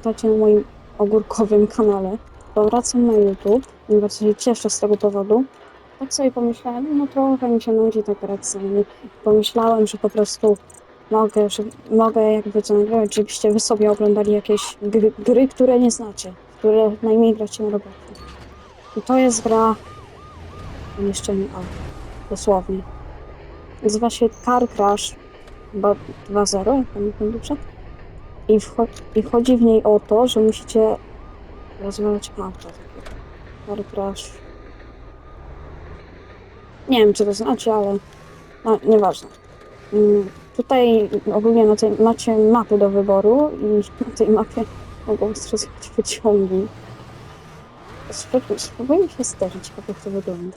witajcie na moim ogórkowym kanale. To wracam na YouTube i bardzo się cieszę z tego powodu. Tak sobie pomyślałem, no trochę mi się nudzi tak sami. Pomyślałem, że po prostu mogę, że mogę jakby to nagrywać, żebyście wy sobie oglądali jakieś gry, gry które nie znacie, które najmniej gracie na robocie. I to jest gra umieszczenie auta, dosłownie. Nazywa się Car Crash, chyba 2.0, jak pamiętam dobrze. I, wcho- I chodzi w niej o to, że musicie rozwalać auto. Car. Nie wiem, czy to znaczy, ale no, nieważne. Mm, Tutaj ogólnie na tej, macie mapy do wyboru i na tej mapie mogą stosować wyciągi. Spróbuj- Spróbujmy się zderzyć, jak to wygląda.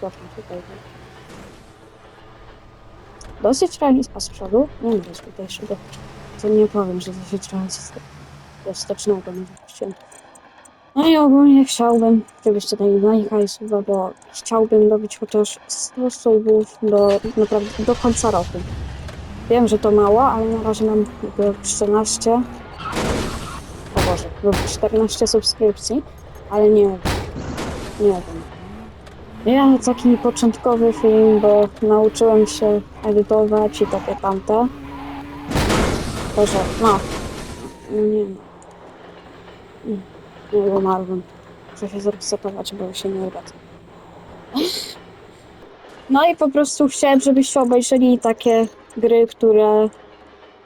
Dobra, tutaj. Dosyć realizma z przodu. Nie widać tutaj szyby. To nie powiem, że dosyć realizm wstecznego nie wypuściłem. No i ogólnie chciałbym, żebyście dali na hajsówę, bo chciałbym dobić chociaż 100 subów do, naprawdę, do końca roku. Wiem, że to mało, ale na razie mam jakby 14, o Boże, jakby 14 subskrypcji, ale nie wiem, nie wiem. Ja taki początkowy film, bo nauczyłem się edytować i takie tamte. Boże, no. Nie no. Nie, nie umarłem. Muszę się zresetować, bo się nie uda. No i po prostu chciałem, żebyście obejrzeli takie gry, które,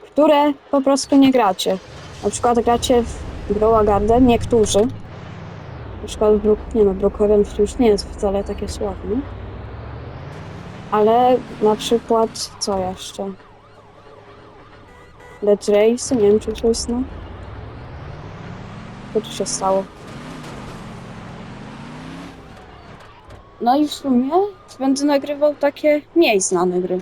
które po prostu nie gracie. Na przykład gracie w Growa Garden, niektórzy. Na przykład Brook, nie no, Brookhaven już nie jest wcale takie sławne. Ale na przykład, co jeszcze? Dead Race, nie wiem czy to jest, no. Co tu się stało? No i w sumie będę nagrywał takie mniej znane gry.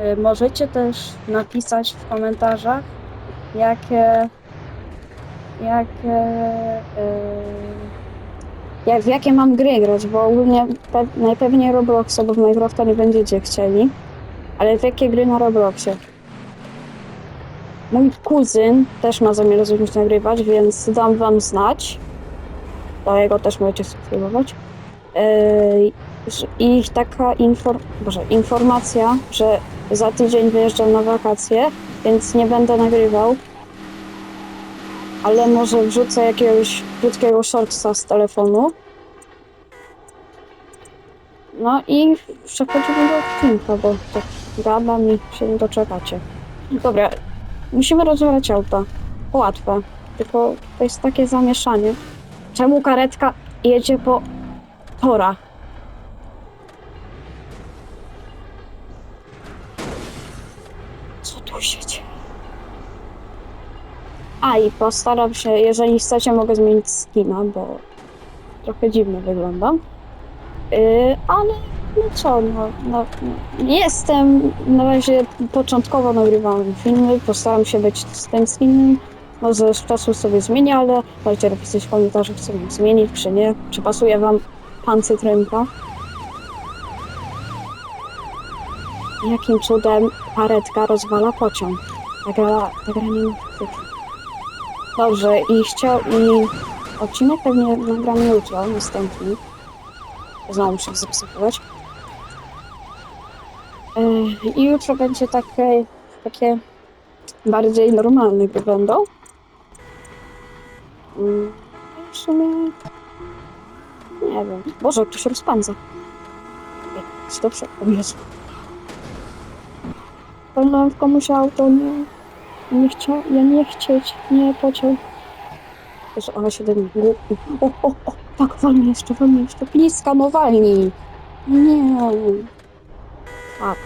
Y, Możecie też napisać w komentarzach, jakie, jakie, y, jak, w jakie mam gry grać, bo ogólnie pe, najpewniej Robloxa, bo w Minecrafta nie będziecie chcieli, ale jakie gry na Robloxie? Mój kuzyn też ma zamiar zacząć nagrywać, więc dam wam znać. Do jego też możecie subskrybować. Yy, I taka Boże, informacja, że za tydzień wyjeżdżam na wakacje, więc nie będę nagrywał. Ale może wrzucę jakiegoś krótkiego shortsa z telefonu. No i przechodzimy do odcinka, bo tak gadam i się doczekacie. Dobra, musimy rozwiązać auta. Łatwe. Tylko to jest takie zamieszanie. Czemu karetka jedzie po torach? Co tu się dzieje? A i postaram się, jeżeli chcecie, mogę zmienić skina, bo trochę dziwnie wyglądam. Yy, ale no co, no, no, no, jestem na razie początkowo nagrywałem filmy, postaram się być z tym skinem. Może z czasu sobie zmienię, ale dajcie napisać w komentarzach, co mam zmienić, czy nie. Czy pasuje wam pan cytrynka? Jakim cudem karetka rozwala pociąg? Ta gra, nie ma. Dobrze, i chciał... i odcinek pewnie nagram jutro, następny. Znowu muszę zapsychować. I jutro będzie takie, takie bardziej normalne gry będą. Mm, W sumie... Nie wiem. Boże, to się rozpędza. Jest dobrze. O Jezu. Walnąłem w komuś auto, nie... Nie chciał... Ja nie chcieć. Nie pociął. Jezu, ale się do mnie... O, o, o! Tak, walnij jeszcze, walnij jeszcze. Bliska, no walnij! Nie. Tak.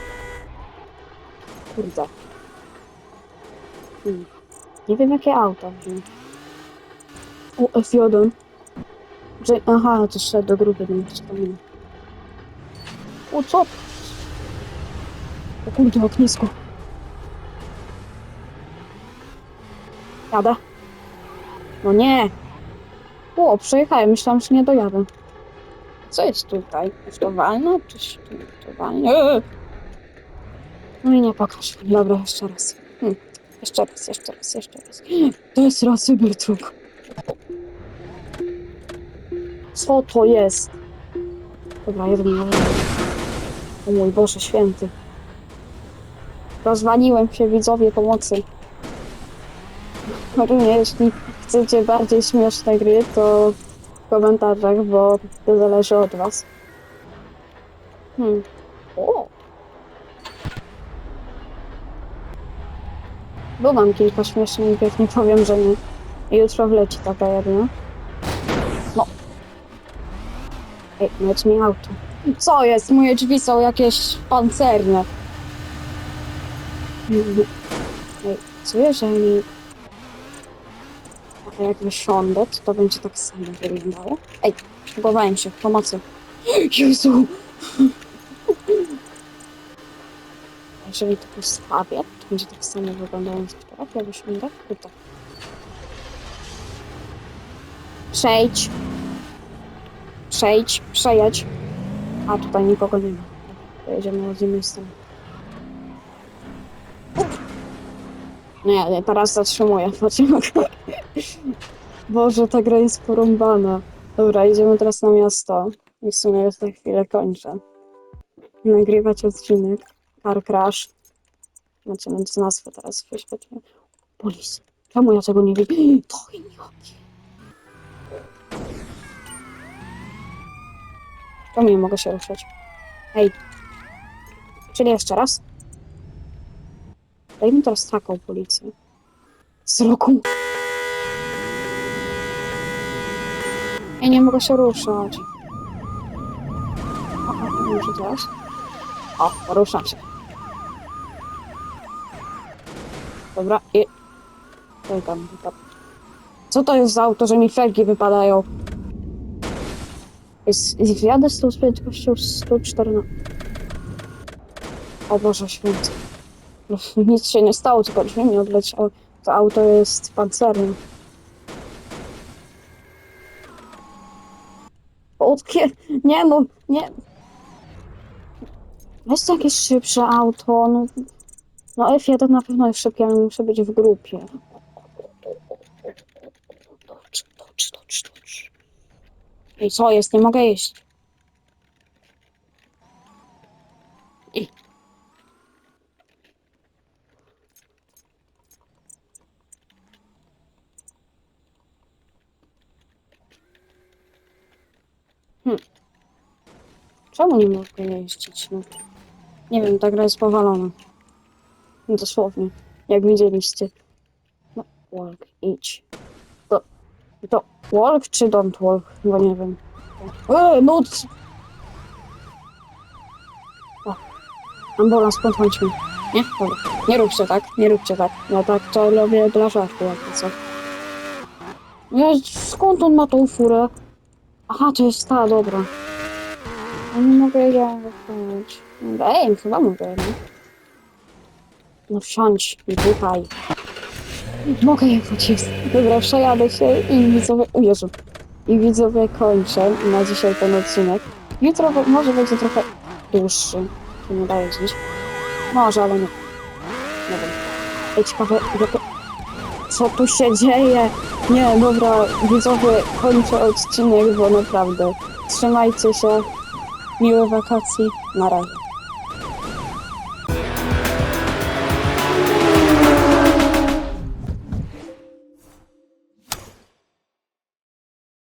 Kurde. Hmm. Nie wiem, jakie auto wziąć. O, F1. Że, aha, to szedł do grupy, nie wspominam. O, co? O kurde, ognisko. Jadę. No nie. O, przejechałem, myślałam, że nie dojadę. Co jest tutaj? Uftowalna? Czyś tu uftowalna? No i nie pokaż. Dobra, jeszcze raz. Hmm. Jeszcze raz, jeszcze raz, jeszcze raz. To jest raz Cybertruck. Co to jest? Dobra, jeden O mój Boże święty. Rozwaliłem się, widzowie, pomocy. Również, jeśli chcecie bardziej śmieszne gry, to w komentarzach, bo to zależy od was. Hmm. O! Bo mam kilka śmiesznych gier, nie powiem, że nie. Jutro wleci taka jedna. No. Ej, leć mi auto. Co jest? Moje drzwi są jakieś pancerne. Ej, co jeżeli... A jak wysiądę, to to będzie tak samo wyglądało? Ej, próbowałem się, pomocy. Jezu! Jeżeli to postawię, to będzie tak samo wyglądając teraz, jak wysiądę tutaj. Przejdź. Przejdź, przejedź. A tutaj nikogo nie ma. Pojedziemy od innej strony. Nie, nie, teraz zatrzymuję. Pociąg. Boże, ta gra jest porąbana. Dobra, idziemy teraz na miasto. I w sumie już za chwilę kończę. Nagrywać odcinek. Car Crash. Znaczy, będzie nazwę teraz wyświetlę. Polis. Czemu ja tego nie widzę? To inioki. Czemu nie mogę się ruszać? Hej. Czyli jeszcze raz. Dajmy teraz taką policję. Z roku. Ja nie mogę się ruszać. O, o, może teraz? O, ruszam się. Dobra, i... Czekam. Co to jest za auto, że mi felgi wypadają? Jest, jadę z tą prędkością 114. O Boże święty. No, nic się nie stało, tylko drzwi mi odleciały. To auto jest pancerne. Krótkie. Nie no, nie. Jest jakieś szybsze auto. No, no F1 na pewno jest szybkie, ale muszę być w grupie. Dobrze, dobrze, dobrze, dobrze. I co jest? Nie mogę jeść. I. Hmm. Czemu nie mogę jeździć? No? Nie wiem, ta gra jest powalona. Dosłownie. Jak widzieliście. No, walk, idź. To, to walk czy don't walk? Bo nie wiem. Eee, no! c- O, ambulans, podchodźmy. Nie? Dobra. Nie róbcie tak, nie róbcie tak. Ja tak to robię dla żartu, jakby co. Ja, skąd on ma tą furę? Aha, to jest ta, dobra. Nie mogę jechać. Ej, chyba mogę, no. No wsiądź i. Mogę jechać, jest. Dobra, przejadę się i widzowie... Jezu. I widzowie kończę na dzisiaj ten odcinek. Jutro może będzie trochę dłuższy. To nie daje dziś. Może, ale nie. Nie wiem. Ej, ciekawe, jak... co tu się dzieje? Nie, dobra, widzowie, kończę odcinek, bo naprawdę trzymajcie się. Miłe wakacji. Na razie.